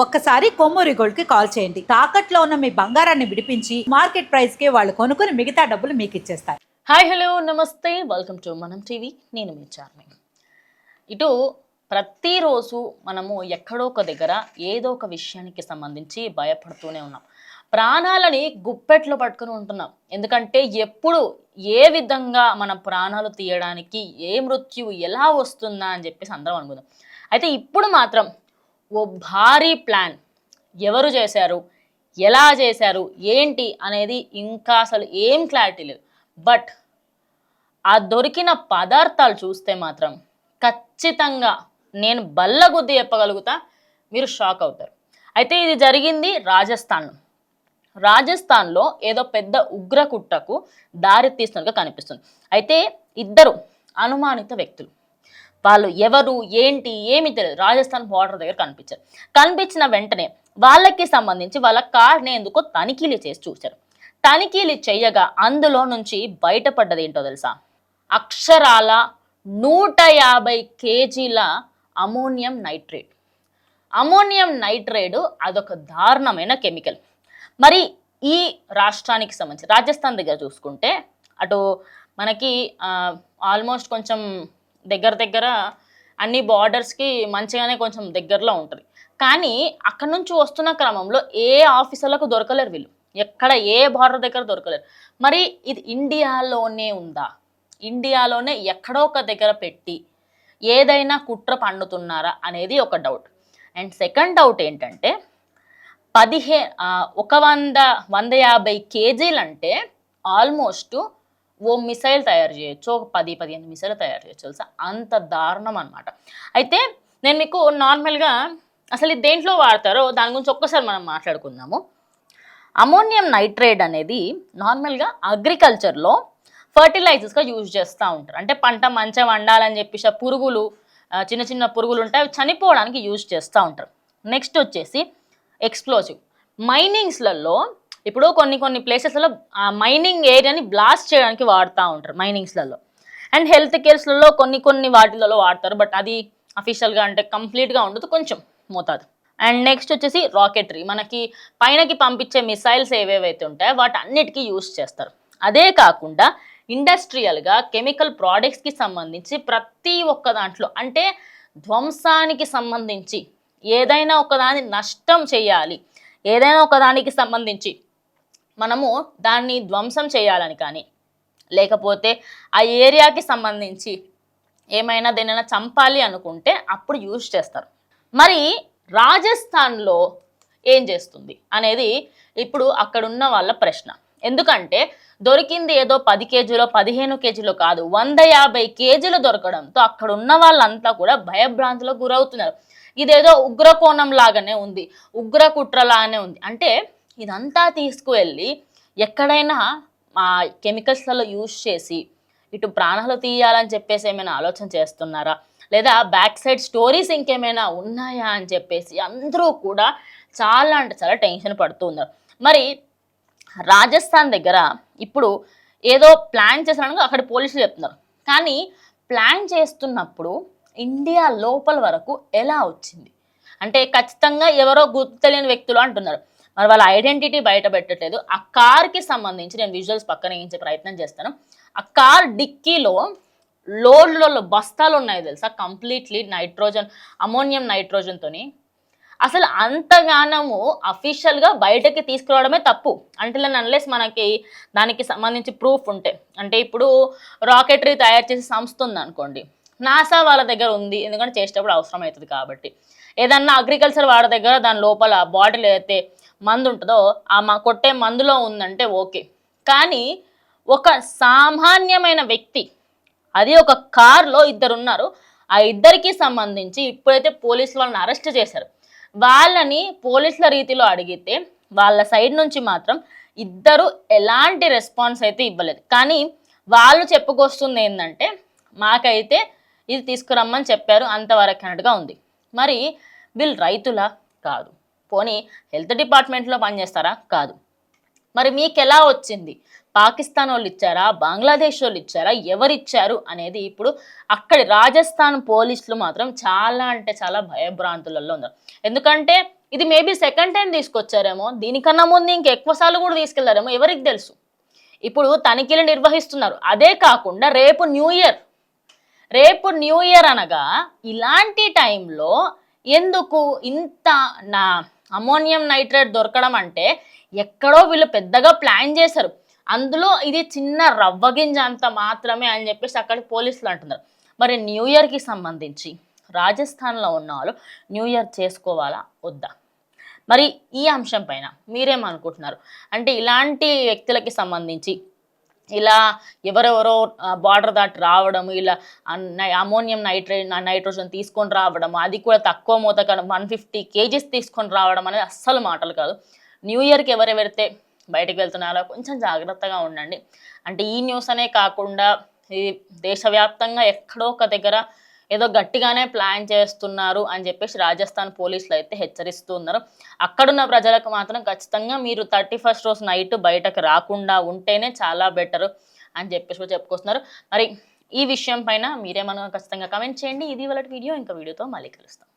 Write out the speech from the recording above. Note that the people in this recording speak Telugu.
ఒక్కసారి కొమ్మూరి గోల్డ్కి కాల్ చేయండి. తాకట్లో ఉన్న మీ బంగారాన్ని విడిపించి మార్కెట్ ప్రైస్కి వాళ్ళు కొనుక్కుని మిగతా డబ్బులు మీకు ఇచ్చేస్తారు. హాయ్ హలో నమస్తే. Welcome to Manam TV. నేను మీ చార్మి. ఇటు ప్రతిరోజు మనము ఎక్కడో ఒక దగ్గర ఏదో ఒక విషయానికి సంబంధించి భయపడుతూనే ఉన్నాం. ప్రాణాలని గుప్పెట్లో పట్టుకుని ఉంటున్నాం. ఎందుకంటే ఎప్పుడు ఏ విధంగా మన ప్రాణాలు తీయడానికి ఏ మృత్యువు ఎలా వస్తుందా అని చెప్పేసి అందరం అనుకుందాం. అయితే ఇప్పుడు మాత్రం ఓ భారీ ప్లాన్. ఎవరు చేశారు? ఎలా చేశారు? ఏంటి? అనేది ఇంకా అసలు ఏం క్లారిటీ లేదు. బట్ ఆ దొరికిన పదార్థాలు చూస్తే మాత్రం ఖచ్చితంగా నేను బల్లగుద్ది చెప్పగలుగుతా మీరు షాక్ అవుతారు. అయితే ఇది జరిగింది రాజస్థాన్లో. రాజస్థాన్లో ఏదో పెద్ద ఉగ్రకుట్రకు దారి తీస్తున్నట్టుగా కనిపిస్తుంది. అయితే ఇద్దరు అనుమానిత వ్యక్తులు. వాళ్ళు ఎవరు ఏంటి ఏమి తెలియదు రాజస్థాన్ బార్డర్ దగ్గర కనిపించారు. కనిపించిన వెంటనే వాళ్ళకి సంబంధించి వాళ్ళ కార్ని ఎందుకో తనిఖీలు చేసి చూశారు. తనిఖీలు చేయగా అందులో నుంచి బయటపడ్డది ఏంటో తెలుసా? అక్షరాల నూట యాభై కేజీల అమోనియం నైట్రేట్. అమోనియం నైట్రేట్ అదొక దారుణమైన కెమికల్. మరి ఈ రాష్ట్రానికి సంబంధించి రాజస్థాన్ దగ్గర చూసుకుంటే అటు మనకి ఆల్మోస్ట్ కొంచెం దగ్గర దగ్గర అన్ని బార్డర్స్కి మంచిగానే కొంచెం దగ్గరలో ఉంటుంది. కానీ అక్కడ నుంచి వస్తున్న క్రమంలో ఏ ఆఫీసర్లకు దొరకలేరు వీళ్ళు. ఎక్కడ ఏ బార్డర్ దగ్గర దొరకలేరు. మరి ఇది ఇండియాలోనే ఉందా? ఇండియాలోనే ఎక్కడో ఒక దగ్గర పెట్టి ఏదైనా కుట్ర పండుతున్నారా అనేది ఒక డౌట్ అండ్ సెకండ్ డౌట్ ఏంటంటే పదిహే ఒక వంద వంద యాభై కేజీలు అంటే ఆల్మోస్ట్ ఓ మిసైల్ తయారు చేయొచ్చు ఒక పది పదిహేను మిసైల్ తయారు చేయొచ్చు తెలుసా? అంత దారుణం అనమాట అయితే నేను మీకు నార్మల్గా అసలు ఇది దేంట్లో వాడతారో దాని గురించి ఒక్కసారి మనం మాట్లాడుకుందాము. అమోనియం నైట్రేట్ అనేది నార్మల్గా అగ్రికల్చర్లో ఫర్టిలైజర్స్గా యూజ్ చేస్తూ ఉంటారు. అంటే పంట మంచిగా వండాలని చెప్పేసి పురుగులు చిన్న చిన్న పురుగులు ఉంటాయి అవి చనిపోవడానికి యూజ్ చేస్తూ ఉంటారు. నెక్స్ట్ వచ్చేసి ఎక్స్ప్లోజివ్. మైనింగ్స్లలో ఇప్పుడు కొన్ని కొన్ని ప్లేసెస్లలో మైనింగ్ ఏరియాని బ్లాస్ట్ చేయడానికి వాడుతూ ఉంటారు మైనింగ్స్లలో. అండ్ హెల్త్ కేర్స్లలో కొన్ని కొన్ని వాటిలలో వాడతారు బట్ అది అఫీషియల్గా అంటే కంప్లీట్గా ఉండదు కొంచెం మోతాదు. అండ్ నెక్స్ట్ వచ్చేసి రాకెటరీ. మనకి పైనకి పంపించే మిసైల్స్ ఏవేవైతే ఉంటాయో వాటి అన్నిటికీ యూస్ చేస్తారు. అదే కాకుండా ఇండస్ట్రియల్గా కెమికల్ ప్రోడక్ట్స్కి సంబంధించి ప్రతి ఒక్క దాంట్లో అంటే ధ్వంసానికి సంబంధించి ఏదైనా ఒకదాని నష్టం చేయాలి ఏదైనా ఒకదానికి సంబంధించి మనము దాన్ని ధ్వంసం చేయాలని కానీ లేకపోతే ఆ ఏరియాకి సంబంధించి ఏమైనా దేనైనా చంపాలి అనుకుంటే అప్పుడు యూజ్ చేస్తారు. మరి రాజస్థాన్లో ఏం చేస్తుంది అనేది ఇప్పుడు అక్కడున్న వాళ్ళ ప్రశ్న. ఎందుకంటే దొరికింది ఏదో పది కేజీలో పదిహేను కేజీలో కాదు వంద యాభై కేజీలు దొరకడంతో అక్కడ ఉన్న వాళ్ళంతా కూడా భయభ్రాంతులకు గురవుతున్నారు. ఇదేదో ఉగ్రకోణం లాగానే ఉంది ఉగ్ర కుట్రలాగానే ఉంది. అంటే ఇదంతా తీసుకువెళ్ళి ఎక్కడైనా మా కెమికల్స్లలో యూజ్ చేసి ఇటు ప్రాణాలు తీయాలని చెప్పేసి ఏమైనా ఆలోచన చేస్తున్నారా? లేదా బ్యాక్ సైడ్ స్టోరీస్ ఇంకేమైనా ఉన్నాయా అని చెప్పేసి అందరూ కూడా చాలా అంటే చాలా టెన్షన్ పడుతూ ఉన్నారు. మరి రాజస్థాన్ దగ్గర ఇప్పుడు ఏదో ప్లాన్ చేసినట్టుగా అక్కడ పోలీసులు చెప్తున్నారు. కానీ ప్లాన్ చేస్తున్నప్పుడు ఇండియా లోపల వరకు ఎలా వచ్చింది? అంటే ఖచ్చితంగా ఎవరో గుర్తు తెలియని వ్యక్తులు అంటున్నారు. మరి వాళ్ళ ఐడెంటిటీ బయట పెట్టట్లేదు. ఆ కార్కి సంబంధించి నేను విజువల్స్ పక్కన వేయించే ప్రయత్నం చేస్తాను. ఆ కార్ డిక్కీలో లోడ్లలో బస్తాలు ఉన్నాయి తెలుసా? కంప్లీట్లీ నైట్రోజన్ అమోనియం నైట్రోజన్తోని అసలు అంతగానము అఫీషియల్గా బయటకి తీసుకురావడమే తప్పు. అంటే అన్లెస్ మనకి దానికి సంబంధించి ప్రూఫ్ ఉంటే. అంటే ఇప్పుడు రాకెటరీ తయారు చేసే సంస్థ ఉంది అనుకోండి నాసా వాళ్ళ దగ్గర ఉంది. ఎందుకంటే చేసేటప్పుడు అవసరం అవుతుంది కాబట్టి. ఏదన్నా అగ్రికల్చర్ వాడి దగ్గర దాని లోపల బాటిల్ ఏదైతే మందు ఉంటుందో ఆ మా కొట్టే మందులో ఉందంటే ఓకే. కానీ ఒక సామాన్యమైన వ్యక్తి అది ఒక కార్లో ఇద్దరు ఉన్నారు ఆ ఇద్దరికి సంబంధించి ఇప్పుడైతే పోలీసులు వాళ్ళని అరెస్ట్ చేశారు. వాళ్ళని పోలీసుల రీతిలో అడిగితే వాళ్ళ సైడ్ నుంచి మాత్రం ఇద్దరు ఎలాంటి రెస్పాన్స్ అయితే ఇవ్వలేదు. కానీ వాళ్ళు చెప్పుకొస్తుంది ఏంటంటే మాకైతే ఇది తీసుకురమ్మని చెప్పారు అంతవరకు అన్నట్టుగా ఉంది. మరి వీళ్ళు రైతులా? కాదు. పోనీ హెల్త్ డిపార్ట్మెంట్లో పనిచేస్తారా? కాదు. మరి మీకు ఎలా వచ్చింది? పాకిస్తాన్ వాళ్ళు ఇచ్చారా బంగ్లాదేశ్ వాళ్ళు ఇచ్చారా ఎవరిచ్చారు? అనేది ఇప్పుడు అక్కడి రాజస్థాన్ పోలీసులు మాత్రం చాలా అంటే చాలా భయభ్రాంతులలో ఉన్నారు. ఎందుకంటే ఇది మేబీ సెకండ్ టైం తీసుకొచ్చారేమో. దీనికన్నా ముందు ఇంకెక్కువసార్లు కూడా తీసుకెళ్ళారేమో ఎవరికి తెలుసు. ఇప్పుడు తనిఖీలు నిర్వహిస్తున్నారు. అదే కాకుండా రేపు న్యూ ఇయర్ రేపు న్యూ ఇయర్ అనగా ఇలాంటి టైంలో ఎందుకు ఇంత నా అమోనియం నైట్రేట్ దొరకడం అంటే ఎక్కడో వీళ్ళు పెద్దగా ప్లాన్ చేశారు. అందులో ఇది చిన్న రవ్వ గింజ అంత మాత్రమే అని చెప్పేసి అక్కడ పోలీసులు అంటున్నారు. మరి న్యూ ఇయర్కి సంబంధించి రాజస్థాన్లో ఉన్న వాళ్ళు న్యూ ఇయర్ చేసుకోవాలా? వద్దా? మరి ఈ అంశం పైన మీరేమనుకుంటున్నారు? అంటే ఇలాంటి వ్యక్తులకి సంబంధించి ఇలా ఎవరెవరో బార్డర్ దాటి రావడం ఇలా అమోనియం నైట్రేట్ నైట్రోజన్ తీసుకొని రావడం అది కూడా తక్కువ మోతాదు వన్ ఫిఫ్టీ కేజీస్ తీసుకొని రావడం అనేది అస్సలు మాటలు కాదు. న్యూ ఇయర్కి ఎవరెవరితే బయటకు వెళ్తున్నారో కొంచెం జాగ్రత్తగా ఉండండి. అంటే ఈ న్యూస్ అనే కాకుండా ఈ దేశవ్యాప్తంగా ఎక్కడో ఒక దగ్గర ఏదో గట్టిగానే ప్లాన్ చేస్తున్నారు అని చెప్పేసి రాజస్థాన్ పోలీసులు అయితే హెచ్చరిస్తూ ఉన్నారు అక్కడున్న ప్రజలకు మాత్రం ఖచ్చితంగా మీరు థర్టీ ఫస్ట్ రోజు నైట్ బయటకు రాకుండా ఉంటేనే చాలా బెటర్ అని చెప్పేసి కూడా చెప్పుకొస్తున్నారు. మరి ఈ విషయం పైన మీరేమన్నా ఖచ్చితంగా కమెంట్ చేయండి. ఇది వాళ్ళ వీడియో. ఇంకా వీడియోతో మళ్ళీ కలుస్తాం.